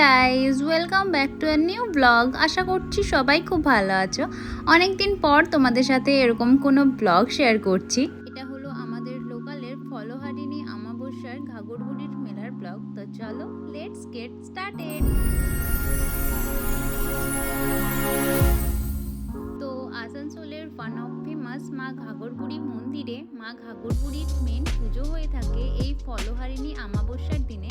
Guys welcome back to a new vlog আশা করছি সবাই খুব ভালো আছো। অনেক দিন পর তোমাদের সাথে এরকম কোনো ব্লগ শেয়ার করছি। এটা হলো আমাদের লোকালের ফলোহারিণী আমাবস্যার ঘাগরবুড়ির মেলার ব্লগ তো চলো লেটস গেট স্টার্টেড তো আসানসোলের ওয়ান অফ ফেমাস মা ঘাগরবুড়ি মন্দিরে মা ঘাগরবুড়ির মেন পুজো হয়ে থাকে এই ফলহারিণী আমাবস্যার দিনে।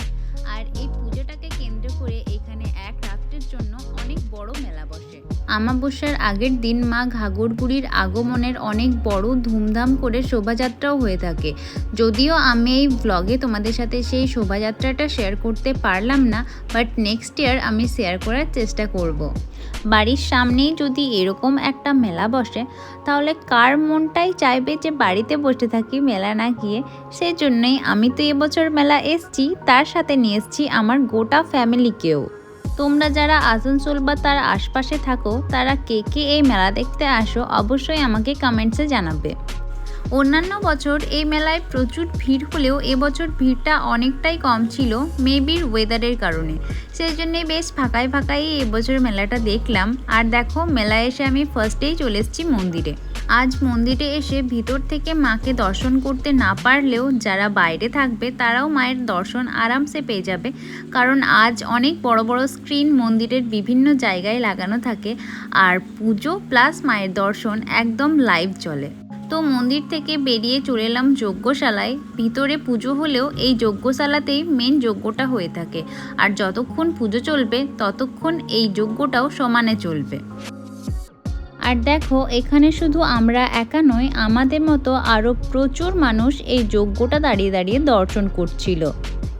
আর এই পুজোটাকে কেন্দ্র করে এখানে এক রাত্রের জন্য অনেক বড় মেলা বসে। আমাবস্যার আগের দিন মা ঘাগরবুড়ির আগমনের অনেক বড় ধুমধাম করে শোভাযাত্রাও হয়ে থাকে। যদিও আমি এই ব্লগে তোমাদের সাথে সেই শোভাযাত্রাটা শেয়ার করতে পারলাম না বাট নেক্সট ইয়ার আমি শেয়ার করার চেষ্টা করব। বাড়ির সামনেই যদি এরকম একটা মেলা বসে, তাহলে কার মনটাই চাইবে যে বাড়িতে বসে থাকি মেলা না গিয়ে। সেই জন্যই আমি তো এবছর মেলা এসছি, তার সাথে নিয়ে এসছি আমার গোটা ফ্যামিলিকেও। তোমরা যারা আসানসোল বা তার আশপাশে থাকো, তারা কে কে এই মেলা দেখতে আসো অবশ্যই আমাকে কমেন্টসে জানাবে। অন্যান্য বছর এই মেলায় প্রচুর ভিড় হলেও এবছর ভিড়টা অনেকটাই কম ছিল মেবির ওয়েদারের কারণে। সেই জন্যে বেশ ফাঁকায় ফাঁকাই এবছর মেলাটা দেখলাম। আর দেখো, মেলায় এসে আমি ফার্স্টেই চলে এসেছি মন্দিরে। আজ মন্দিরে এসে ভিতর থেকে মাকে দর্শন করতে না পারলেও যারা বাইরে থাকবে, তারাও মায়ের দর্শন আরামসে পেয়ে যাবে। কারণ আজ অনেক বড় বড় স্ক্রিন মন্দিরের বিভিন্ন জায়গায় লাগানো থাকে আর পুজো প্লাস মায়ের দর্শন একদম লাইভ চলে। তো মন্দির থেকে বেরিয়ে চলে এলাম যজ্ঞশালায়। ভিতরে পুজো হলেও এই যজ্ঞশালাতেই মেন যজ্ঞটা হয়ে থাকে। আর যতক্ষণ পুজো চলবে, ততক্ষণ এই যজ্ঞটাও সমানে চলবে। আর দেখো, এখানে শুধু আমরা একা নয় আমাদের মতো আরও প্রচুর মানুষ এই যজ্ঞটা দাঁড়িয়ে দাঁড়িয়ে দর্শন করছিল।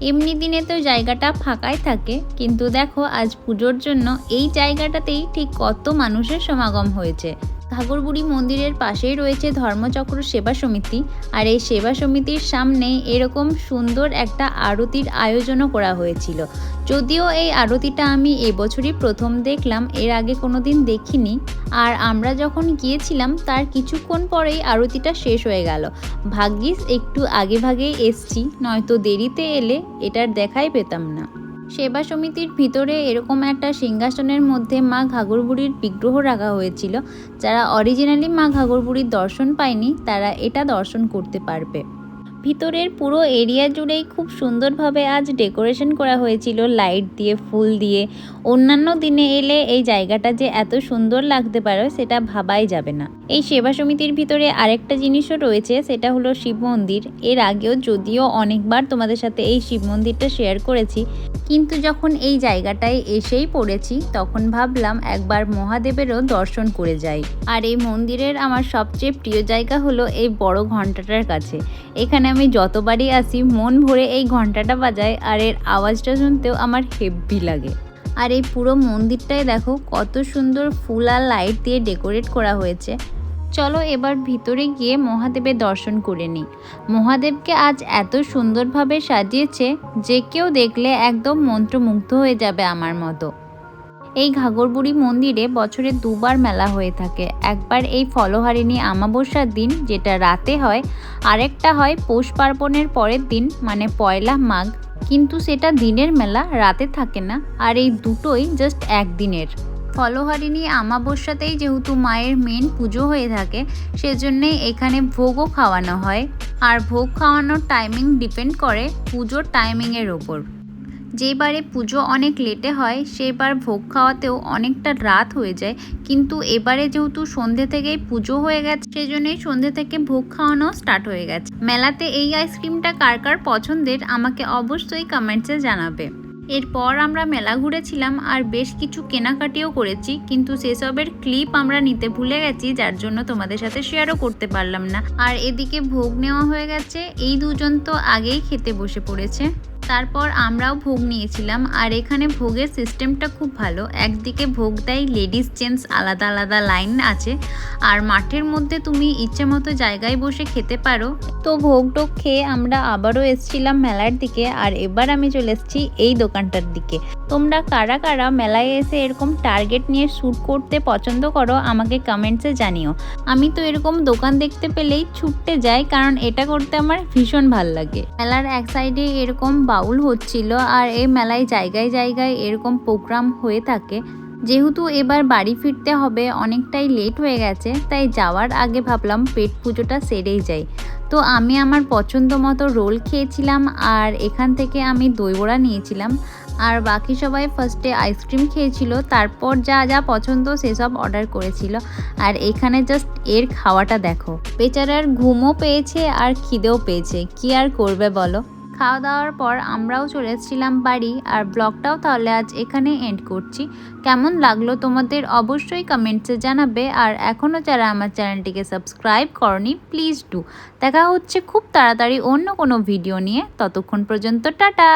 এমনি দিনে তো জায়গাটা ফাঁকাই থাকে, কিন্তু দেখো, আজ পুজোর জন্য এই জায়গাটাতেই ঠিক কত মানুষের সমাগম হয়েছে। ঘাগরবুড়ি মন্দিরের পাশেই রয়েছে ধর্মচক্র সেবা সমিতি আর এই সেবা সমিতির সামনে এরকম সুন্দর একটা আরতির আয়োজনও করা হয়েছিল। যদিও এই আরতিটা আমি এবছরই প্রথম দেখলাম, এর আগে কোনো দিন দেখিনি। আর আমরা যখন গিয়েছিলাম, তার কিছুক্ষণ পরেই আরতিটা শেষ হয়ে গেল। ভাগ্যিস, একটু আগে ভাগেই এসছি, নয়তো দেরিতে এলে এটার দেখাই পেতাম না। সেবা সমিতির ভিতরে এরকম একটা সিংহাসনের মধ্যে মা ঘাগরবুড়ির বিগ্রহ রাখা হয়েছিল। যারা অরিজিনালি মা ঘাগরবুড়ির দর্শন পায়নি, তারা এটা দর্শন করতে পারবে। ভিতরের পুরো এরিয়া জুড়েই খুব সুন্দরভাবে আজ ডেকোরেশন করা হয়েছিল, লাইট দিয়ে, ফুল দিয়ে। অন্যান্য দিনে এলে এই জায়গাটা যে এত সুন্দর লাগতে পারে সেটা ভাবাই যাবে না। এই সেবা সমিতির ভিতরে আরেকটা জিনিসও রয়েছে, সেটা হলো শিব মন্দির। এর আগেও যদিও অনেকবার তোমাদের সাথে এই শিব মন্দিরটা শেয়ার করেছি, কিন্তু যখন এই জায়গাটায় এসেই পড়েছি, তখন ভাবলাম একবার মহাদেবেরও দর্শন করে যাই। আর এই মন্দিরের আমার সবচেয়ে প্রিয় জায়গা হলো এই বড় ঘন্টাটার কাছে। এখানে আমি যতবারই আসি, মন ভরে এই ঘন্টাটা বাজাই আর এর আওয়াজটা শুনতেও আমার হেভি লাগে। আর এই পুরো মন্দিরটাই দেখো, কত সুন্দর ফুল আর লাইট দিয়ে ডেকোরেট করা হয়েছে। চলো এবার ভিতরে গিয়ে মহাদেবের দর্শন করে নিই। মহাদেবকে আজ এত সুন্দরভাবে সাজিয়েছে যে কেউ দেখলে একদম মন্ত্রমুগ্ধ হয়ে যাবে আমার মতো। এই ঘাগরবুড়ি মন্দিরে বছরে দুবার মেলা হয়ে থাকে। একবার এই ফলহারিণী আমাবস্যার দিন, যেটা রাতে হয়, আরেকটা হয় পৌষ পার্বণের পরের দিন মানে পয়লা মাঘ। কিন্তু সেটা দিনের মেলা, রাতে থাকে না, আর এই দুটোই জাস্ট একদিনের। ফলহারিণী আমাবস্যাতেই যেহেতু মায়ের মেন পুজো হয়ে থাকে সেজন্যে এখানে ভোগও খাওয়ানো হয়। আর ভোগ খাওয়ানোর টাইমিং ডিপেন্ড করে পুজোর টাইমিংয়ের ওপর। যেবারে পুজো অনেক লেটে হয়, সেবার ভোগ খাওয়াতেও অনেকটা রাত হয়ে যায়। কিন্তু এবারে যেহেতু সন্ধে থেকেই পুজো হয়ে গেছে, সেজন্যই সন্ধে থেকে ভোগ খাওয়ানো স্টার্ট হয়ে গেছে। মেলাতে এই আইসক্রিমটা কার কার পছন্দের আমাকে অবশ্যই কমেন্টসে জানাবে। এরপর আমরা মেলা ঘুরেছিলাম আর বেশ কিছু কেনাকাটিও করেছি, কিন্তু সেসবের ক্লিপ আমরা নিতে ভুলে গেছি, যার জন্য তোমাদের সাথে শেয়ারও করতে পারলাম না। আর এদিকে ভোগ নেওয়া হয়ে গেছে, এই দুজন তো আগেই খেতে বসে পড়েছে। তারপর আমরাও ভোগ নিয়েছিলাম। আর এখানে ভোগের সিস্টেমটা খুব ভালো। একদিকে ভোগ দেয় লেডিস জেন্টস আলাদা আলাদা লাইন আছে। আর মাঠের মধ্যে তুমি ইচ্ছে মতো জায়গায় বসে খেতে পারো। তো ভোগ টোগ খেয়ে আমরা আবারও এসছিলাম মেলার দিকে। আর এবার আমি চলে এসেছি এই দোকানটার দিকে। তোমরা কারা কারা মেলায় এসে এরকম টার্গেট নিয়ে শ্যুট করতে পছন্দ করো, আমাকে কমেন্টসে জানিও। আমি তো এরকম দোকান দেখতে পেলেই ছুটতে যাই, কারণ এটা করতে আমার ভীষণ ভালো লাগে। মেলার এক সাইডে এরকম বাউল হচ্ছিল, আর এই মেলায় জায়গায় জায়গায় এরকম প্রোগ্রাম হয়ে থাকে। যেহেতু এবার বাড়ি ফিরতে হবে, অনেকটাই লেট হয়ে গেছে, তাই যাওয়ার আগে ভাবলাম পেট পুজোটা সেরেই যাই। তো আমি আমার পছন্দ মতো রোল খেয়েছিলাম, আর এখান থেকে আমি দইবড়া নিয়েছিলাম। আর বাকি সবাই ফার্স্টে আইসক্রিম খেয়েছিল, তারপর যা যা পছন্দ সেসব অর্ডার করেছিল। আর এখানে জাস্ট এর খাওয়াটা দেখো। বেচারার ঘুমও পেয়েছে আর খিদেও পেয়েছে। কি আর করবে বলো? খাওয়া দাওয়ার পর আমরাও চলে এসেছিলাম বাড়ি আর ব্লগটাও তাহলে আজ এখানে এন্ড করছি। কেমন লাগল তোমাদের অবশ্যই কমেন্টসে জানাবে আর এখনও যারা আমার চ্যানেলটিকে সাবস্ক্রাইব করনি প্লিজ ডু দেখা হচ্ছে খুব তাড়াতাড়ি অন্য কোনো ভিডিও নিয়ে। ততক্ষণ পর্যন্ত টাটা!